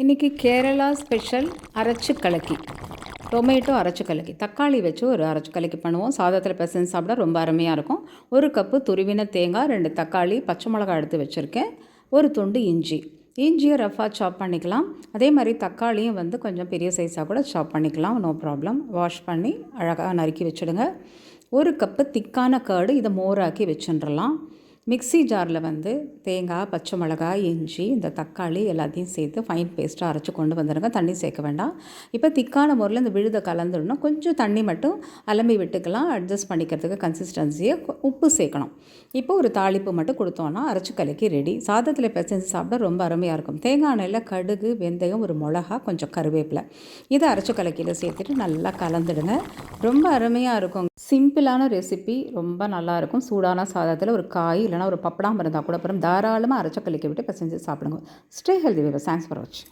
இன்றைக்கி கேரளா ஸ்பெஷல் அரைச்சு கலக்கி. டொமேட்டோ அரைச்சு கலக்கி. தக்காளி வச்சு ஒரு அரைச்சு கலக்கி பண்ணுவோம். சாதத்தில் பிசைஞ்சு சாப்பிட ரொம்ப அருமையாக இருக்கும். ஒரு கப்பு துருவின தேங்காய் ரெண்டு தக்காளி பச்சை மிளகாய் எடுத்து வச்சுருக்கேன். ஒரு துண்டு இஞ்சி. இஞ்சியை ரஃபாக சாப் பண்ணிக்கலாம். அதே மாதிரி தக்காளியும் வந்து கொஞ்சம் பெரிய சைஸாக கூட சாப் பண்ணிக்கலாம். நோ ப்ராப்ளம் வாஷ் பண்ணி அழகாக நறுக்கி வச்சுடுங்க. ஒரு கப்பு திக்கான கேர்டு இதை மோராக்கி வச்சுன்றலாம் மிக்ஸி ஜாரில் வந்து தேங்காய் பச்சை மிளகாய் இஞ்சி இந்த தக்காளி எல்லாத்தையும் சேர்த்து ஃபைன் பேஸ்ட்டாக அரைச்சி கொண்டு வந்துடுங்க தண்ணி சேர்க்க வேண்டாம். இப்போ திக்கான முறையில் இந்த விழுதை கலந்துடணும். கொஞ்சம் தண்ணி மட்டும் அலம்பி விட்டுக்கலாம். அட்ஜஸ்ட் பண்ணிக்கிறதுக்கு கன்சிஸ்டன்சியை உப்பு சேர்க்கணும். இப்போ ஒரு தாளிப்பு மட்டும் கொடுத்தோன்னா அரைச்சி கலக்கி ரெடி சாதத்தில் பிசைஞ்சு சாப்பிட ரொம்ப அருமையாக இருக்கும். தேங்காய் எண்ணெயில் கடுகு வெந்தயம் ஒரு மிளகா கொஞ்சம் கருவேப்பிலை. இதை அரைச்சி கலக்கியில் சேர்த்துட்டு நல்லா கலந்துடுங்க. ரொம்ப அருமையாக இருக்கும் சிம்பிளான ரெசிபி ரொம்ப நல்லாயிருக்கும் சூடான சாதத்தில் ஒரு காய் இல்லை இல்லைனா ஒரு பப்படாமல் இருந்தால் கூட அப்புறம் தாராளமாக அரைச்ச கலக்கி விட்டு பிசைஞ்சு சாப்பிடுங்க. Stay healthy viewer thanks for வாட்சிங்.